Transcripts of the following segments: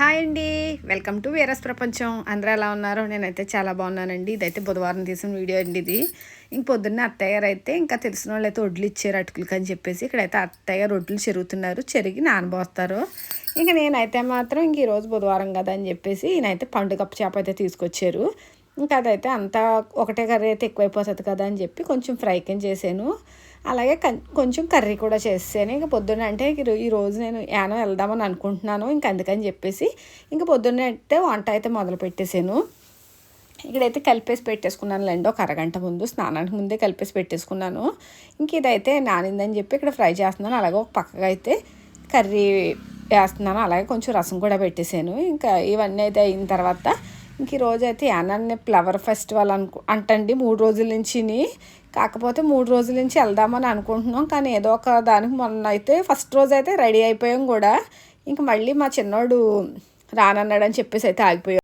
Hi అండి. Welcome to వీరస్ ప్రపంచం. అందరూ ఎలా ఉన్నారు? నేనైతే చాలా బాగున్నానండి. ఇదైతే బుధవారం తీసిన వీడియో అండి ఇది. ఇంక పొద్దున్నే అత్తయ్య గారు అయితే ఇంకా తెలిసిన వాళ్ళు అయితే వడ్లు ఇచ్చారు అటుకులకి అని చెప్పేసి. ఇక్కడైతే అత్తయ్య గారు వడ్లు చెరుగుతున్నారు చెరిగి నానబోస్తారు. ఇంకా నేనైతే మాత్రం ఇంక ఈరోజు బుధవారం కదా అని చెప్పేసి ఈయనైతే పండుగ చేప అయితే తీసుకొచ్చారు. ఇంకా అదైతే అంతా ఒకటే కర్రీ అయితే ఎక్కువైపోతుంది కదా అని చెప్పి కొంచెం ఫ్రై కింద చేశాను. అలాగే కం కొంచెం కర్రీ కూడా చేసాను ఇంకా పొద్దున్న అంటే ఈరోజు నేను యానం వెళ్దామని అనుకుంటున్నాను. ఇంక అందుకని చెప్పేసి ఇంక పొద్దున్నే అయితే వంట అయితే మొదలు పెట్టేశాను ఇక్కడైతే కలిపేసి పెట్టేసుకున్నాను లేండి. ఒక అరగంట ముందు స్నానానికి ముందే కలిపేసి పెట్టేసుకున్నాను. ఇంక ఇదైతే నానిందని చెప్పి ఇక్కడ ఫ్రై చేస్తున్నాను. అలాగే ఒక పక్కగా అయితే కర్రీ వేస్తున్నాను. అలాగే కొంచెం రసం కూడా పెట్టేశాను ఇంకా ఇవన్నీ అయితే అయిన తర్వాత ఇంక ఈరోజు అయితే యానాన్ని ఫ్లవర్ ఫెస్టివల్ అనుకు అంటండి. మూడు రోజుల నుంచి కాకపోతే మూడు రోజుల నుంచి వెళ్దామని అనుకుంటున్నాం కానీ ఏదో ఒక దానికి మొన్న అయితే ఫస్ట్ రోజు అయితే రెడీ అయిపోయాం కూడా. ఇంక మళ్ళీ మా చిన్నోడు రానన్నాడని చెప్పేసి అయితే ఆగిపోయాం.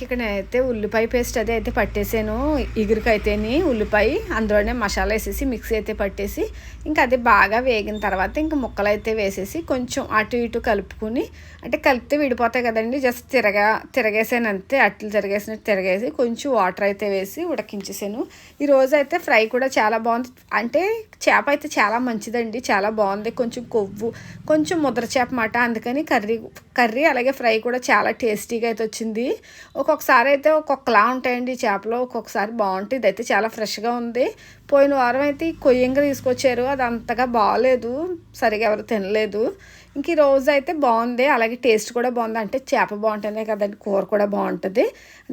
ఇక్కడ అయితే ఉల్లిపాయ పేస్ట్ అదే అయితే పట్టేసాను. ఇగురికైతేని ఉల్లిపాయ అందులోనే మసాలా వేసేసి మిక్సీ అయితే పట్టేసి ఇంకా అది బాగా వేగిన తర్వాత ఇంకా ముక్కలు అయితే వేసేసి కొంచెం అటు ఇటు కలుపుకుని అంటే కలిపితే విడిపోతాయి కదండి జస్ట్ తిరగా తిరగేసాను అంతే అట్లు తిరగేసినట్టు తిరగేసి కొంచెం వాటర్ అయితే వేసి ఉడకించేసాను. ఈ అయితే ఫ్రై కూడా చాలా బాగుంది. అంటే చేప అయితే చాలా మంచిదండి చాలా బాగుంది. కొంచెం కొవ్వు కొంచెం ముద్ర చేప మాట అందుకని కర్రీ కర్రీ అలాగే ఫ్రై కూడా చాలా టేస్టీగా అయితే వచ్చింది. ఒక్కొక్కసారి అయితే ఒక్కొక్కలా ఉంటాయండి చేపలు. ఒక్కొక్కసారి బాగుంటుంది ఇదైతే చాలా ఫ్రెష్గా ఉంది. పోయిన వారం అయితే ఈ కొయ్యంగా తీసుకొచ్చారు. అది అంతగా బాగాలేదు సరిగా ఎవరు తినలేదు. ఇంక ఈ రోజు అయితే బాగుంది. అలాగే టేస్ట్ కూడా బాగుంది. అంటే చేప బాగుంటేనే కదండి కూర కూడా బాగుంటుంది.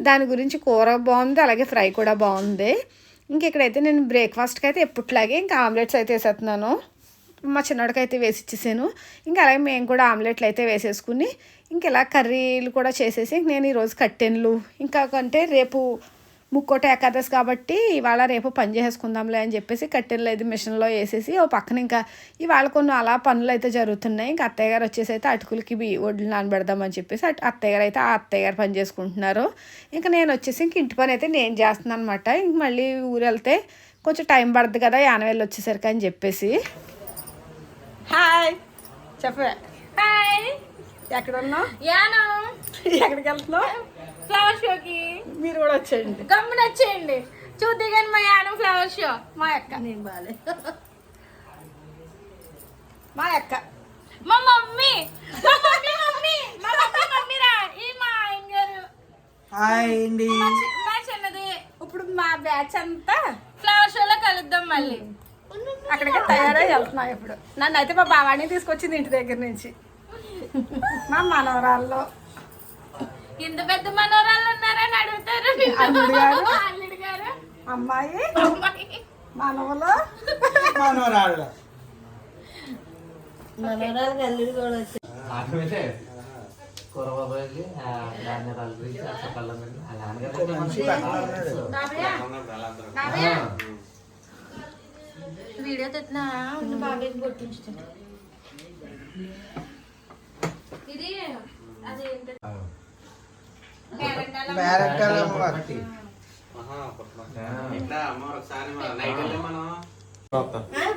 దాని గురించి కూర బాగుంది అలాగే ఫ్రై కూడా బాగుంది. ఇంక ఇక్కడైతే నేను బ్రేక్ఫాస్ట్కి అయితే ఎప్పట్లాగే ఇంకా ఆమ్లెట్స్ అయితే వేసేస్తున్నాను. మా చిన్నోడికి అయితే వేసి ఇచ్చేసాను. ఇంకా అలాగే మేము కూడా ఆమ్లెట్లు అయితే వేసేసుకుని ఇంక ఇలా కర్రీలు కూడా చేసేసి నేను ఈరోజు కట్టెన్లు. ఇంకా అంటే రేపు ముక్కోట ఏకాదశి కాబట్టి ఇవాళ రేపు పని చేసేసుకుందాంలే అని చెప్పేసి కట్టెలు అయితే మిషన్లో వేసేసి ఓ పక్కన ఇంకా ఇవాళ కొన్ని అలా పనులు అయితే జరుగుతున్నాయి. ఇంకా అత్తయ్య గారు వచ్చేసి అయితే అటుకులకి బి వడ్లు నానబెడదామని చెప్పేసి అటు అత్తయ్య గారు అయితే ఆ అత్తయ్య గారు పని చేసుకుంటున్నారు. ఇంకా నేను వచ్చేసి ఇంక ఇంటి పని అయితే నేను చేస్తున్నాను అనమాట ఇంక మళ్ళీ ఊరు వెళ్తే కొంచెం టైం పడుతుంది కదా యానవేళ్ళు వచ్చేసరికి అని చెప్పేసి. హాయ్. చెప్పే హాయ్. ఎక్కడ ఉన్నావు యాను? ఎక్కడికి వెళ్తున్నావు ఫ్లవర్ షోకి. మీరు కూడా వచ్చేయండి. గమ్మున వచ్చేయండి. చూద్ది కానీ మా యానం ఫ్లవర్ షో. మా అక్క. నేను బాలే. మా అక్క. మా మమ్మీ. మా మమ్మీ మమ్మీ. మా మమ్మీ మమ్మీ రా. ఈ మా ఆయన గారు. హాయ్ అండి. మా చిన్నది. ఇప్పుడు మా బ్యాచ్ అంతా ఫ్లవర్ షోలో కలుద్దాం మళ్ళీ. అక్కడికి తయారై వెళ్తున్నాం ఇప్పుడు. నన్ను అయితే మా బావాణి తీసుకొచ్చింది ఇంటి దగ్గర నుంచి. మా మనవరాల్లో. ఇంత పెద్ద మనోరాలు ఉన్నారని అడుగుతారు అల్లుడు గారు. అల్లుడు గారు? అమ్మాయి. మనవలు? మనవరాళ్ళు. మనిషి పక్కన బాబయ్య, బాబయ్య. వీడియో తెచ్చినా బాబాయ్కి కొట్టించుతుంది వెళ్ళి మనం.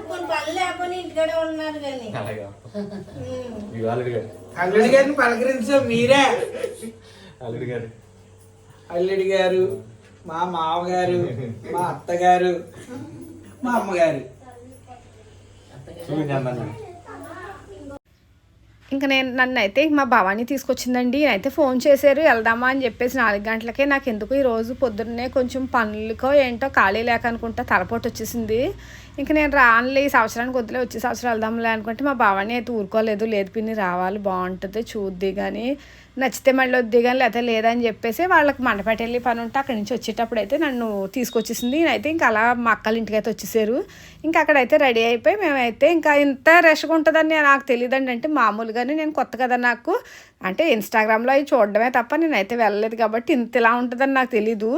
కొన్ని పనులు లేకపోతే ఇంటికాడే ఉన్నారు కానీ. అల్లుడి గారిని పలకరించాం మీరే. అల్లుడు గారు. అల్లుడి గారు మా మామగారు మా అత్తగారు మా అమ్మగారు. చూపించండి ఇంకా నేను నన్ను అయితే మా భవానీ తీసుకొచ్చిందండి. అయితే ఫోన్ చేశారు వెళ్దామా అని చెప్పేసి నాలుగు గంటలకే నాకు ఎందుకు ఈ రోజు పొద్దున్నే కొంచెం పనులకో ఏంటో ఖాళీ లేక అనుకుంటా తలపోటు వచ్చేసింది. ఇంకా నేను రానులే ఈ సంవత్సరానికి వద్దులే వచ్చే సంవత్సరం వెళ్దాంలే అనుకుంటే మా బావని అయితే ఊరుకోలేదు. లేదు పిన్ని రావాలి బాగుంటుంది చూద్ది కానీ నచ్చితే మళ్ళీ వద్ది కానీ లేకపోతే లేదని చెప్పేసి వాళ్ళకి మండపేట వెళ్ళి పని ఉంటే అక్కడి నుంచి వచ్చేటప్పుడు అయితే నన్ను తీసుకొచ్చేసింది. నేనైతే ఇంకా అలా మా అక్కల ఇంటికి అయితే వచ్చేసారు. ఇంకా అక్కడైతే రెడీ అయిపోయి మేమైతే ఇంకా ఇంత రష్గా ఉంటుందని నాకు తెలియదండి అంటే మామూలుగానే నేను కొత్త కదా నాకు. అంటే ఇన్స్టాగ్రామ్లో అవి చూడడమే తప్ప నేనైతే వెళ్ళలేదు కాబట్టి ఇంత ఇలా ఉంటుందని నాకు తెలీదు.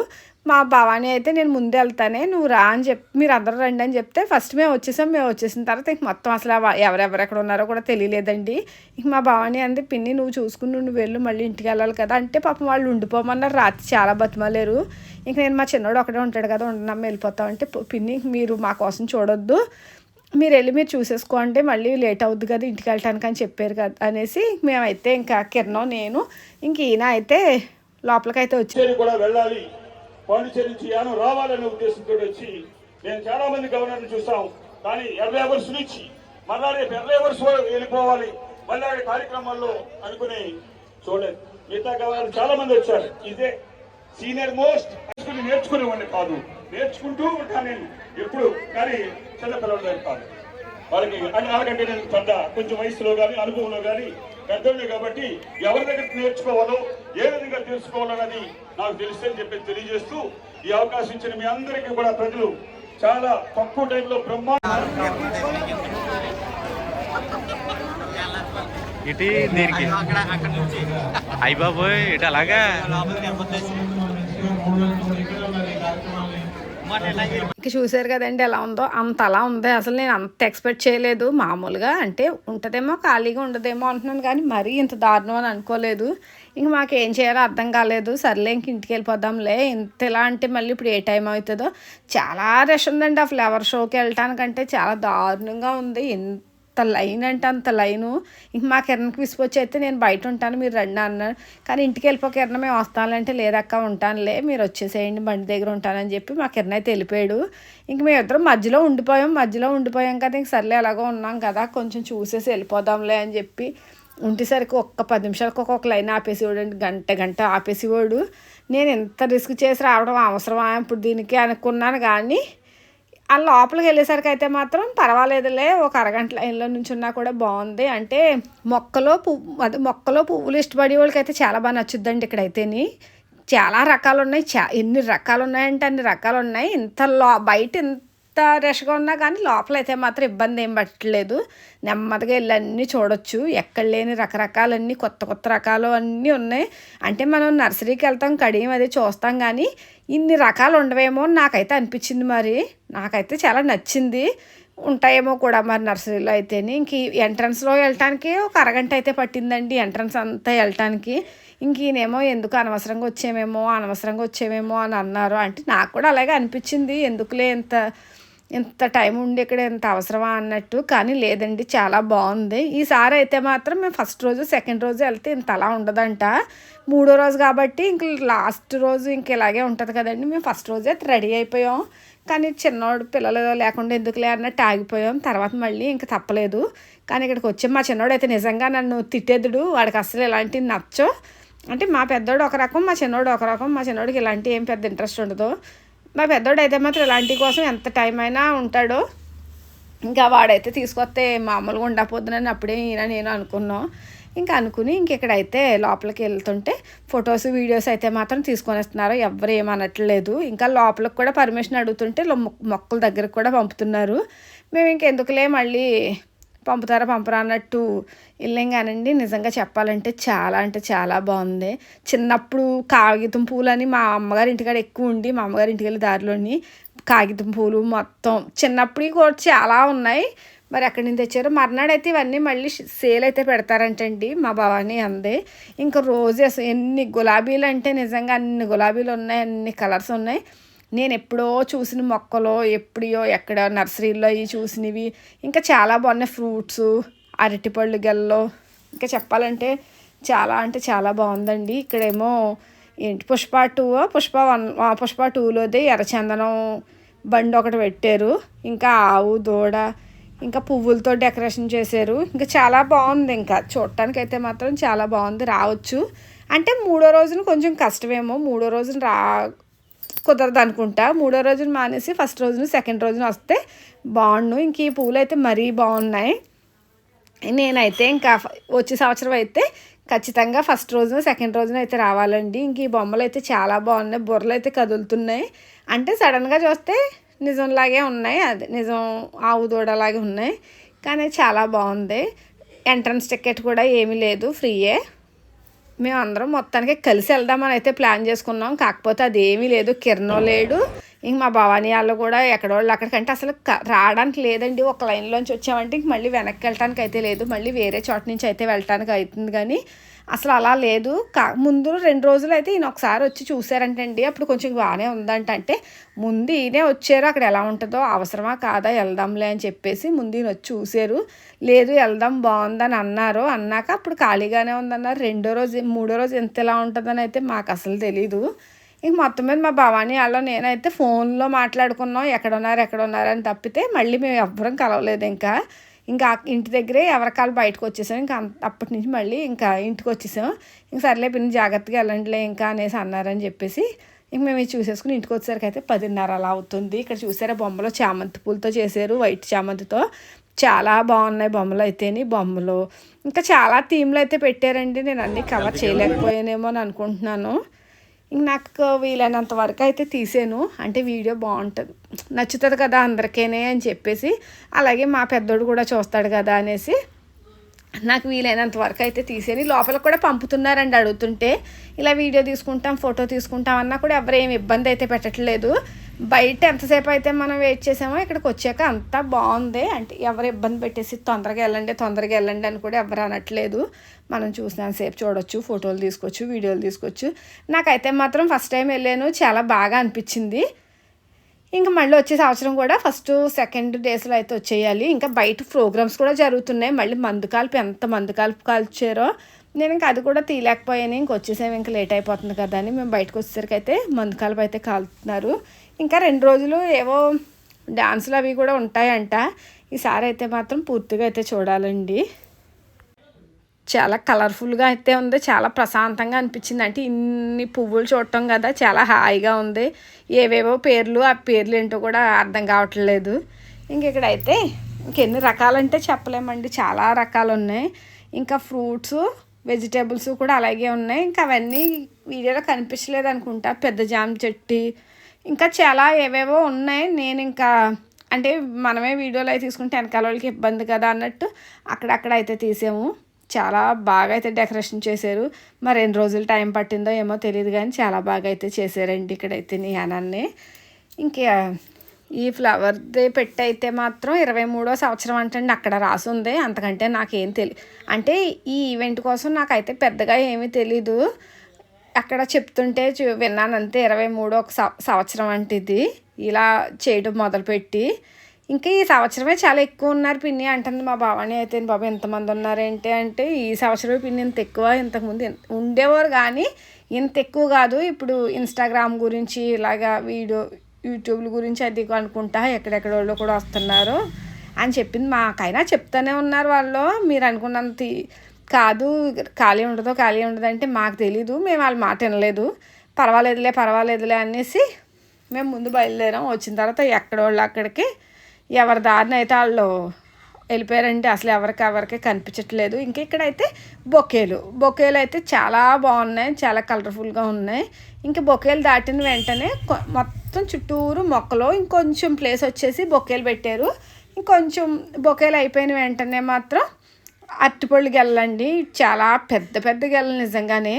మా భవానీ అయితే నేను ముందే వెళ్తానే నువ్వు రా అని చెప్పి మీరు అందరూ రండి అని చెప్తే ఫస్ట్ మేము వచ్చేసాం. మేము వచ్చేసిన తర్వాత ఇంక మొత్తం అసలు ఎవరెవరు ఎక్కడ ఉన్నారో కూడా తెలియలేదండి. ఇంక మా భవానీ అంది పిన్ని నువ్వు చూసుకుని నువ్వు వెళ్ళు మళ్ళీ ఇంటికి వెళ్ళాలి కదా అంటే పాపం వాళ్ళు ఉండిపోమన్నారు. రాత్రి చాలా బతిమలేరు. ఇంక నేను మా చిన్నోడు ఒకడే ఉంటాడు కదా ఉండడం వెళ్ళిపోతాం అంటే పిన్ని మీరు మా కోసం చూడొద్దు. మీరు వెళ్ళి మీరు చూసేసుకో అంటే మళ్ళీ లేట్ అవుద్ది కదా ఇంటికి వెళ్ళటానికి అని చెప్పారు కదా అనేసి మేమైతే ఇంకా కిరణం నేను ఇంక ఈయన అయితే లోపలికైతే వచ్చి కూడా వెళ్ళాలి. పాండిచేరి నుంచి యానం రావాలనే ఉద్దేశంతో వచ్చి నేను చాలా మంది గవర్నర్ని చూస్తాం కానీ ఎర్ర అవర్స్ నుంచి మళ్ళా రేపు ఎర్ర అవర్స్ వెళ్ళిపోవాలి. మళ్ళీ కార్యక్రమాల్లో అనుకుని చూడలేదు. మిగతా గవర్నర్ చాలా మంది వచ్చారు. ఇదే సీనియర్ మోస్ట్ నేర్చుకుని నేర్చుకునేవాడిని కాదు. నేర్చుకుంటూ ఉంటాను నేను ఎప్పుడు. కానీ చిన్నపిల్లలు కాదు వాళ్ళకి అంటే వాళ్ళకంటే నేను పెద్ద కొంచెం వయసులో కానీ అనుభవంలో కానీ పెద్దోళ్ళే కాబట్టి ఎవరి దగ్గర నేర్చుకోవాలో ఏ విధంగా తెలుసుకోవాలన్నది నాకు తెలుసు అని చెప్పి తెలియజేస్తూ ఈ అవకాశం ఇచ్చిన మీ అందరికీ కూడా ప్రజలు చాలా తక్కువ టైంలో బ్రహ్మాండ ఇటు దీనికి. అయ్య బాబోయ్ ఇటు అలాగా? చూసారు కదండి ఎలా ఉందో? అంత అలా ఉంది. అసలు నేను అంత ఎక్స్పెక్ట్ చేయలేదు. మామూలుగా అంటే ఉంటుందేమో ఖాళీగా ఉండదేమో అంటున్నాను కానీ మరీ ఇంత దారుణం అని అనుకోలేదు. ఇంక మాకు ఏం చేయాలో అర్థం కాలేదు. సర్లే ఇంక ఇంటికి వెళ్ళిపోదాంలే. ఇంత ఎలా అంటే మళ్ళీ ఇప్పుడు ఏ టైం అవుతుందో? చాలా రష్ ఉందండి ఆ ఫ్లవర్ షోకి వెళ్ళటానికంటే. చాలా దారుణంగా ఉంది. ఎంత లైన్ అంటే అంత లైను. ఇంక మా కిరణ్కి విసిపోచ్చి అయితే నేను బయట ఉంటాను మీరు రండి అన్నాడు కానీ ఇంటికి వెళ్ళిపో కిరణ్ మేము వస్తానంటే లేదక్క ఉంటానులే మీరు వచ్చేసేయండి బండి దగ్గర ఉంటానని చెప్పి మా కిరణ్ అయితే వెళ్ళిపోయాడు. ఇంక మేము ఇద్దరం మధ్యలో ఉండిపోయాం మధ్యలో ఉండిపోయాం కదా ఇంక సర్లే ఎలాగో ఉన్నాం కదా కొంచెం చూసేసి వెళ్ళిపోదాంలే అని చెప్పి ఉంటేసరికి ఒక్క పది నిమిషాలకు ఒక్కొక్క లైన్ ఆపేసి వాడు గంట గంట ఆపేసి వాడు నేను ఎంత రిస్క్ చేసి రావడం అవసరమా ఇప్పుడు దీనికి అనుకున్నాను కానీ ఆ లోపలికి వెళ్ళేసరికి అయితే మాత్రం పర్వాలేదులే ఒక అరగంట లైన్లో నుంచున్నా కూడా బాగుంది. అంటే మొక్కలో పువ్వు అదే మొక్కలో పువ్వులు ఇష్టపడే వాళ్ళకి అయితే చాలా బాగా నచ్చుద్దండి ఇక్కడైతేని. చాలా రకాలు ఉన్నాయి చా ఎన్ని రకాలు ఉన్నాయంటే అన్ని రకాలు ఉన్నాయి ఇంత లో బయట ఇంత ఎంత రష్గా ఉన్నా కానీ లోపల అయితే మాత్రం ఇబ్బంది ఏం పట్టలేదు నెమ్మదిగా వెళ్ళి అన్నీ చూడొచ్చు. ఎక్కడ లేని రకరకాలన్నీ కొత్త కొత్త రకాలు అన్నీ ఉన్నాయి. అంటే మనం నర్సరీకి వెళ్తాం కడియం అది చూస్తాం కానీ ఇన్ని రకాలు ఉండవేమో అని నాకైతే అనిపించింది మరి. నాకైతే చాలా నచ్చింది. ఉంటాయేమో కూడా మరి నర్సరీలో అయితే ఇంక ఎంట్రన్స్లో వెళ్ళటానికి ఒక అరగంట అయితే పట్టిందండి ఎంట్రన్స్ అంతా వెళ్ళటానికి. ఇంక ఈయనేమో ఎందుకు అనవసరంగా వచ్చేమేమో అనవసరంగా వచ్చేమేమో అని అన్నారు. అంటే నాకు కూడా అలాగే అనిపించింది. ఎందుకులే ఇంత ఇంత టైం ఉండి ఇక్కడ ఇంత అవసరమా అన్నట్టు కానీ లేదండి చాలా బాగుంది. ఈసారి అయితే మాత్రం మేము ఫస్ట్ రోజు సెకండ్ రోజు వెళ్తే ఇంత అలా ఉండదంట. మూడో రోజు కాబట్టి ఇంక లాస్ట్ రోజు ఇంక ఇలాగే ఉంటుంది కదండి. మేము ఫస్ట్ రోజే రెడీ అయిపోయాం. కానీ చిన్నోడు పిల్లలు లేకుండా ఎందుకులే అన్నట్టు ఆగిపోయాం. తర్వాత మళ్ళీ ఇంక తప్పలేదు. కానీ ఇక్కడికి వచ్చి మా చిన్నోడు అయితే నిజంగా నన్ను తిట్టేదుడు. వాడికి అసలు ఇలాంటివి నచ్చో అంటే మా పెద్దోడు ఒక రకం మా చిన్నోడు ఒక రకం. మా చిన్నోడికి ఇలాంటి ఏం పెద్ద ఇంట్రెస్ట్ ఉండదు. మా పెద్దోడు అయితే మాత్రం ఇలాంటి కోసం ఎంత టైం అయినా ఉంటాడో. ఇంకా వాడైతే తీసుకొస్తే మామూలుగా ఉండకపోతుందని అప్పుడే ఈయన నేను అనుకున్నాం. ఇంకా అనుకుని ఇంకెక్కడైతే లోపలికి వెళ్తుంటే ఫొటోస్ వీడియోస్ అయితే మాత్రం తీసుకొని వస్తున్నారు ఎవరు ఏమనట్లేదు ఇంకా లోపలికి కూడా పర్మిషన్ అడుగుతుంటే మొక్కల దగ్గరకు కూడా పంపుతున్నారు. మేము ఇంకెందుకులే మళ్ళీ పంపుతారా పంపరా అన్నట్టు వెళ్ళాం కానండి నిజంగా చెప్పాలంటే చాలా అంటే చాలా బాగుంది. చిన్నప్పుడు కాగితం పూలని మా అమ్మగారి ఇంటికాడ ఎక్కువ ఉండి మా అమ్మగారి ఇంటికి వెళ్ళి దారిలోని కాగితం పూలు మొత్తం చిన్నప్పుడు కూడా చాలా ఉన్నాయి. మరి ఎక్కడి నుంచి తెచ్చారు మర్నాడైతే ఇవన్నీ మళ్ళీ సేల్ అయితే పెడతారంటండి మా భవానీ అంది. ఇంకా రోజెస్ ఎన్ని గులాబీలు అంటే నిజంగా అన్ని గులాబీలు ఉన్నాయి అన్ని కలర్స్ ఉన్నాయి. నేను ఎప్పుడో చూసిన మొక్కలు ఎప్పుడో ఎక్కడ నర్సరీలో అవి చూసినవి. ఇంకా చాలా బాగున్నాయి ఫ్రూట్స్ అరటిపళ్ళు గెల్లో. ఇంకా చెప్పాలంటే చాలా అంటే చాలా బాగుందండి. ఇక్కడేమో ఏంటి పుష్ప టూ పుష్ప వన్ పుష్ప టూలోది ఎర్రచందనం బండి ఒకటి పెట్టారు. ఇంకా ఆవు దూడ ఇంకా పువ్వులతో డెకరేషన్ చేశారు. ఇంకా చాలా బాగుంది ఇంకా. చూడటానికి అయితే మాత్రం చాలా బాగుంది. రావచ్చు. అంటే మూడో రోజున కొంచెం కష్టమేమో. మూడో రోజున రా కుదరదు అనుకుంటా. మూడో రోజున మానేసి ఫస్ట్ రోజున సెకండ్ రోజున వస్తే బాగుండు. ఇంక ఈ పూలు అయితే మరీ బాగున్నాయి. నేనైతే ఇంకా వచ్చే సంవత్సరం అయితే ఖచ్చితంగా ఫస్ట్ రోజున సెకండ్ రోజున అయితే రావాలండి. ఇంక ఈ బొమ్మలు అయితే చాలా బాగున్నాయి. బుర్రలు అయితే కదులుతున్నాయి. అంటే సడన్గా చూస్తే నిజంలాగే ఉన్నాయి. అది నిజం ఆవు దూడలాగే ఉన్నాయి. కానీ చాలా బాగుంది. ఎంట్రన్స్ టికెట్ కూడా ఏమీ లేదు. ఫ్రీయే. మేము అందరం మొత్తానికి కలిసి వెళ్దామని అయితే ప్లాన్ చేసుకున్నాం. కాకపోతే అది ఏమీ లేదు. కిరణం లేడు. ఇంక మా భవానీ వాళ్ళు కూడా ఎక్కడోళ్ళు అక్కడికంటే అసలు రావడానికి లేదండి. ఒక లైన్లోంచి వచ్చామంటే ఇంక మళ్ళీ వెనక్కి వెళ్ళటానికి అయితే లేదు. మళ్ళీ వేరే చోట నుంచి అయితే వెళ్ళటానికి అవుతుంది కానీ అసలు అలా లేదు. కా ముందు రెండు రోజులు అయితే ఈయన ఒకసారి వచ్చి చూసారంటండి. అప్పుడు కొంచెం బాగానే ఉందంట అంటే ముందు ఈయనే వచ్చారు. అక్కడ ఎలా ఉంటుందో అవసరమా కాదా వెళ్దాంలే అని చెప్పేసి ముందు ఈయన వచ్చి చూశారు. లేదు వెళ్దాం బాగుందని అన్నారు. అన్నాక అప్పుడు ఖాళీగానే ఉందన్నారు. రెండో రోజు మూడో రోజు ఎంత ఎలా ఉంటుందని అయితే మాకు అసలు తెలీదు. ఇంక మొత్తం మీద మా భవానీ వాళ్ళు నేనైతే ఫోన్లో మాట్లాడుకున్నాం. ఎక్కడ ఉన్నారు ఎక్కడ ఉన్నారు అని తప్పితే మళ్ళీ మేము ఎవ్వరం కలవలేదు ఇంకా. ఇంకా ఇంటి దగ్గరే ఎవరికాలు బయటకు వచ్చేసాం. ఇంకా అప్పటి నుంచి మళ్ళీ ఇంకా ఇంటికి వచ్చేసాం. ఇంక సర్లే పిన్ని జాగ్రత్తగా వెళ్ళండిలే ఇంకా అనేసి అన్నారని చెప్పేసి ఇంక మేము ఇది చూసేసుకుని ఇంటికి వచ్చేసరికి అయితే పదిన్నర అలా అవుతుంది. ఇక్కడ చూసారా బొమ్మలు చామంతి పూలతో చేశారు వైట్ చామంతితో. చాలా బాగున్నాయి బొమ్మలు అయితేని బొమ్మలు. ఇంకా చాలా థీమ్లు అయితే పెట్టారండి. నేను అన్నీ కవర్ చేయలేకపోయానేమో అని అనుకుంటున్నాను. ఇంక నాకు వీలైనంత వరకు అయితే తీసాను. అంటే వీడియో బాగుంటుంది. నచ్చుతుంది కదా అందరికీనే అని చెప్పేసి అలాగే మా పెద్దోడు కూడా చూస్తాడు కదా అనేసి నాకు వీలైనంత వరకు అయితే తీసేని. లోపల కూడా పంపుతున్నారండి అడుగుతుంటే. ఇలా వీడియో తీసుకుంటాం ఫోటో తీసుకుంటాం అన్నా కూడా ఎవరు ఏమి ఇబ్బంది అయితే పెట్టట్లేదు. బయట ఎంతసేపు అయితే మనం వెయిట్ చేసామో ఇక్కడికి వచ్చాక అంతా బాగుంది. అంటే ఎవరు ఇబ్బంది పెట్టేసి తొందరగా వెళ్ళండి తొందరగా వెళ్ళండి అని కూడా ఎవరు అనట్లేదు. మనం చూసినంతసేపు చూడొచ్చు ఫోటోలు తీసుకోవచ్చు వీడియోలు తీసుకోవచ్చు. నాకైతే మాత్రం ఫస్ట్ టైం వెళ్ళాను చాలా బాగా అనిపించింది. ఇంకా మళ్ళీ వచ్చే సంవత్సరం కూడా ఫస్ట్ సెకండ్ డేస్లో అయితే వచ్చేయాలి. ఇంకా బయట ప్రోగ్రామ్స్ కూడా జరుగుతున్నాయి. మళ్ళీ మందు కాల్పు ఎంత మందు కాల్పు కాల్చారో నేను ఇంకా అది కూడా తీయలేకపోయాను. ఇంక వచ్చేసాము ఇంకా లేట్ అయిపోతుంది కదా అని మేము బయటకు వచ్చేసరికి అయితే మందు కాల్పు అయితే కాలుతున్నారు ఇంకా రెండు రోజులు ఏవో డాన్సులు అవి కూడా ఉంటాయంట. ఈసారి అయితే మాత్రం పూర్తిగా అయితే చూడాలండి. చాలా కలర్ఫుల్గా అయితే ఉంది. చాలా ప్రశాంతంగా అనిపించింది. అంటే ఇన్ని పువ్వులు చూడటం కదా చాలా హాయిగా ఉంది. ఏవేవో పేర్లు ఆ పేర్లు ఏంటో కూడా అర్థం కావట్లేదు. ఇంక ఇక్కడైతే ఇంకెన్ని రకాలంటే చెప్పలేమండి. చాలా రకాలు ఉన్నాయి. ఇంకా ఫ్రూట్స్ వెజిటేబుల్స్ కూడా అలాగే ఉన్నాయి. ఇంకా అవన్నీ వీడియోలో కనిపించలేదు అనుకుంటా పెద్ద జామ చెట్టు ఇంకా చాలా ఏవేవో ఉన్నాయి. నేను ఇంకా అంటే మనమే వీడియోలో అయితే తీసుకుంటే వెనకాల వాళ్ళకి ఇబ్బంది కదా అన్నట్టు అక్కడక్కడ అయితే తీసాము. చాలా బాగా అయితే డెకరేషన్ చేశారు. మరి ఎన్ని రోజులు టైం పట్టిందో ఏమో తెలియదు కానీ చాలా బాగా అయితే చేశారండి ఇక్కడైతే నిహానాన్ని. ఇంకా ఈ ఫ్లవర్ది పెట్టయితే మాత్రం ఇరవై మూడో సంవత్సరం అంటండి అక్కడ రాసి ఉంది. అంతకంటే నాకేం తెలియదు అంటే ఈ ఈవెంట్ కోసం నాకైతే పెద్దగా ఏమీ తెలీదు. అక్కడ చెప్తుంటే చూ విన్నాను అంతే ఇరవై మూడో ఒక సంవత్సరం అంటే ఇది ఇలా చేయడం మొదలుపెట్టి ఇంకా ఈ సంవత్సరమే చాలా ఎక్కువ ఉన్నారు పిన్ని అంటుంది మా బావని. అయితే బాబు ఎంతమంది ఉన్నారేంటి? అంటే ఈ సంవత్సరమే పిన్ని ఇంత ఎక్కువ ఇంతకుముందు ఉండేవారు కానీ ఇంత ఎక్కువ కాదు. ఇప్పుడు ఇన్స్టాగ్రామ్ గురించి ఇలాగా వీడియో యూట్యూబ్ల గురించి అది అనుకుంటా ఎక్కడెక్కడ వాళ్ళు కూడా వస్తున్నారు అని చెప్పింది. మాకైనా చెప్తానే ఉన్నారు వాళ్ళు. మీరు అనుకున్నంత కాదు ఖాళీ ఉండదు ఖాళీ ఉండదు అంటే మాకు తెలీదు మేము వాళ్ళ మాట వినలేదు. పర్వాలేదులే పర్వాలేదులే అనేసి మేము ముందు బయలుదేరాం. వచ్చిన తర్వాత ఎక్కడ వాళ్ళు అక్కడికి ఎవరి దారిని అయితే వాళ్ళు వెళ్ళిపోయారంటే అసలు ఎవరికి ఎవరికి కనిపించట్లేదు. ఇంకా ఇక్కడైతే బొకేలు. బొకేలు అయితే చాలా బాగున్నాయి చాలా కలర్ఫుల్గా ఉన్నాయి. ఇంకా బొకేలు దాటిన వెంటనే మొత్తం చుట్టూరు మొక్కలు ఇంకొంచెం ప్లేస్ వచ్చేసి బొకేలు పెట్టారు. ఇంకొంచెం బొకేలు అయిపోయిన వెంటనే మాత్రం అరటిపళ్ళు గెల్లండి. చాలా పెద్ద పెద్ద గెల్లలు నిజంగానే.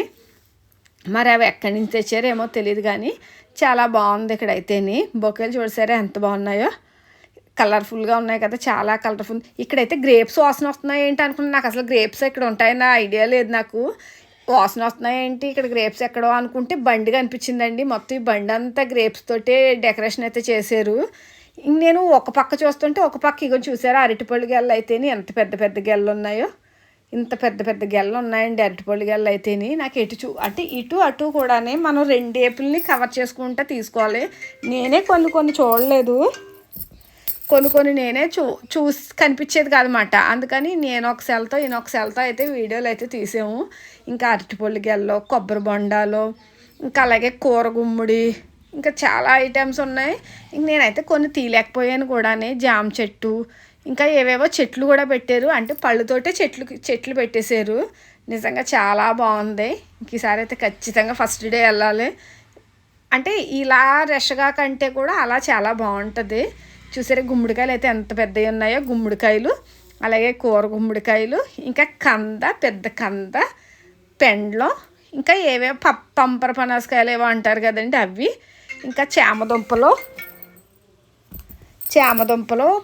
మరి అవి ఎక్కడి నుంచి తెచ్చారేమో తెలియదు కానీ చాలా బాగుంది ఇక్కడ అయితేని. బొకేలు చూడసారా ఎంత బాగున్నాయో. కలర్ఫుల్గా ఉన్నాయి కదా చాలా కలర్ఫుల్. ఇక్కడైతే గ్రేప్స్ వాసన వస్తున్నాయి ఏంటి అనుకున్నా నాకు అసలు గ్రేప్స్ ఇక్కడ ఉంటాయన్న ఐడియా లేదు నాకు. వాసన వస్తున్నాయి ఏంటి ఇక్కడ గ్రేప్స్ ఎక్కడో అనుకుంటే బండి కనిపించిందండి మొత్తం ఈ బండి అంతా గ్రేప్స్ తోటే డెకరేషన్ అయితే చేశారు. నేను ఒక పక్క చూస్తుంటే ఒక పక్క ఇగో చూసారా అరటిపళ్ళు గెల్ల అయితేనే ఎంత పెద్ద పెద్ద గెల్లు ఉన్నాయో ఇంత పెద్ద పెద్ద గెల్లు ఉన్నాయండి అరటిపళ్ళు గెల్ల అయితేని. నాకు ఎటు చూ అంటే ఇటు అటు కూడానే మనం రెండు ఏపుల్ని కవర్ చేసుకుంటా తీసుకోవాలి. నేనే కొన్ని కొన్ని చూడలేదు. కొన్ని కొన్ని నేనే చూ చూసి కనిపించేది కాదన్నమాట. అందుకని నేను ఒక సెల్తో ఈయన ఒక సెల్తో అయితే వీడియోలు అయితే తీసాము. ఇంకా అరటిపళ్ళు గెల్లో కొబ్బరి బొండాలు ఇంకా అలాగే కూరగుమ్మడి ఇంకా చాలా ఐటమ్స్ ఉన్నాయి. ఇంక నేనైతే కొన్ని తీయలేకపోయాను కూడానే. జామ చెట్టు ఇంకా ఏవేవో చెట్లు కూడా పెట్టారు. అంటే పళ్ళుతోటే చెట్లు చెట్లు పెట్టేశారు. నిజంగా చాలా బాగుంది. ఇంక ఈసారి అయితే ఖచ్చితంగా ఫస్ట్ డే వెళ్ళాలి. అంటే ఇలా రష్గా కంటే కూడా అలా చాలా బాగుంటుంది. చూసారా గుమ్మడికాయలు అయితే ఎంత పెద్దవి ఉన్నాయో. గుమ్మడికాయలు అలాగే కూర గుమ్మడికాయలు ఇంకా కంద పెద్ద కంద పెండ్లం ఇంకా ఏవేవో పప్ పంపర పనసకాయలు ఏవో అంటారు కదండి అవి. ఇంకా చామదుంపలు. చామదుంపలు.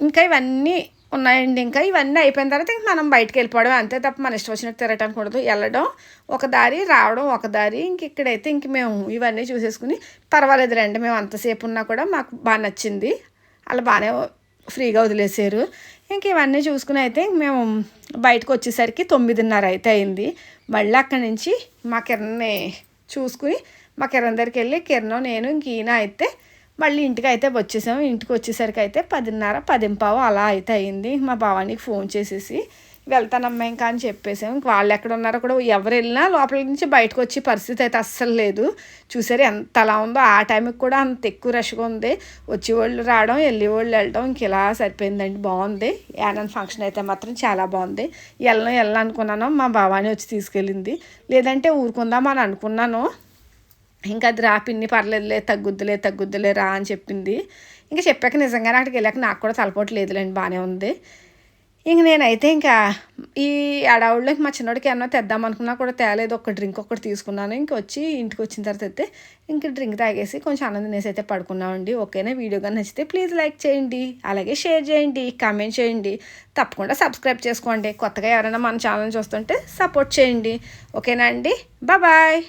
ఇంకా ఇవన్నీ ఉన్నాయండి ఇంకా. ఇవన్నీ అయిపోయిన తర్వాత ఇంక మనం బయటకు వెళ్ళిపోవడం అంతే తప్ప మన ఇష్టం వచ్చినట్టు తిరగటం కూడదు వెళ్ళడం ఒక దారి రావడం ఒక దారి. ఇంక ఇక్కడైతే ఇంక మేము ఇవన్నీ చూసేసుకుని పర్వాలేదు రండి. మేము అంతసేపు ఉన్నా కూడా మాకు బాగా నచ్చింది. అలా బాగానే ఫ్రీగా వదిలేసారు. ఇంక ఇవన్నీ చూసుకుని అయితే ఇంక మేము బయటకు వచ్చేసరికి తొమ్మిదిన్నర అయితే అయింది. మళ్ళీ అక్కడి నుంచి మాకు కిరణ్ని చూసుకుని మా కిరణ్ దగ్గరికి వెళ్ళి కిరణం నేను ఇంక ఈయన అయితే మళ్ళీ ఇంటికి అయితే వచ్చేసాము. ఇంటికి వచ్చేసరికి అయితే పదిన్నర పదింపావు అలా అయితే అయింది. మా భావానికి ఫోన్ చేసేసి వెళ్తానమ్మా ఇంకా అని చెప్పేసాం. వాళ్ళు ఎక్కడ ఉన్నారో కూడా ఎవరు వెళ్ళినా లోపల నుంచి బయటకు వచ్చే పరిస్థితి అయితే అస్సలు లేదు. చూసారు ఎంత అలా ఉందో? ఆ టైంకి కూడా అంత ఎక్కువ రష్గా ఉంది. వచ్చేవాళ్ళు రావడం వెళ్ళేవాళ్ళు వెళ్ళడం ఇంక ఇలా సరిపోయిందండి. బాగుంది. యానన్ ఫంక్షన్ అయితే మాత్రం చాలా బాగుంది. వెళ్ళను వెళ్ళాలనుకున్నాను మా బావాని వచ్చి తీసుకెళ్ళింది. లేదంటే ఊరుకుందాం అని అనుకున్నాను. ఇంకా అది రా పిన్ని పర్లేదులే తగ్గుద్దులే తగ్గుద్దులే రా అని చెప్పింది. ఇంకా చెప్పాక నిజంగానే అక్కడికి వెళ్ళాక నాకు కూడా తలపోటు లేదులేండి. బాగానే ఉంది. ఇంక నేనైతే ఇంకా ఈ అడవుల్లో మా చిన్నోడికి ఏమన్నా తెద్దాం అనుకున్నా కూడా తేలేదు. ఒక డ్రింక్ ఒకటి తీసుకున్నాను. ఇంక వచ్చి ఇంటికి వచ్చిన తర్వాత అయితే ఇంక డ్రింక్ తాగేసి కొంచెం ఆనందం వేసి అయితే పడుకున్నామండి. ఓకేనా? వీడియో కానీ నచ్చితే ప్లీజ్ లైక్ చేయండి. అలాగే షేర్ చేయండి. కామెంట్ చేయండి. తప్పకుండా సబ్స్క్రైబ్ చేసుకోండి. కొత్తగా ఎవరైనా మన ఛానల్ చూస్తుంటే సపోర్ట్ చేయండి. ఓకేనా అండి? బాయ్.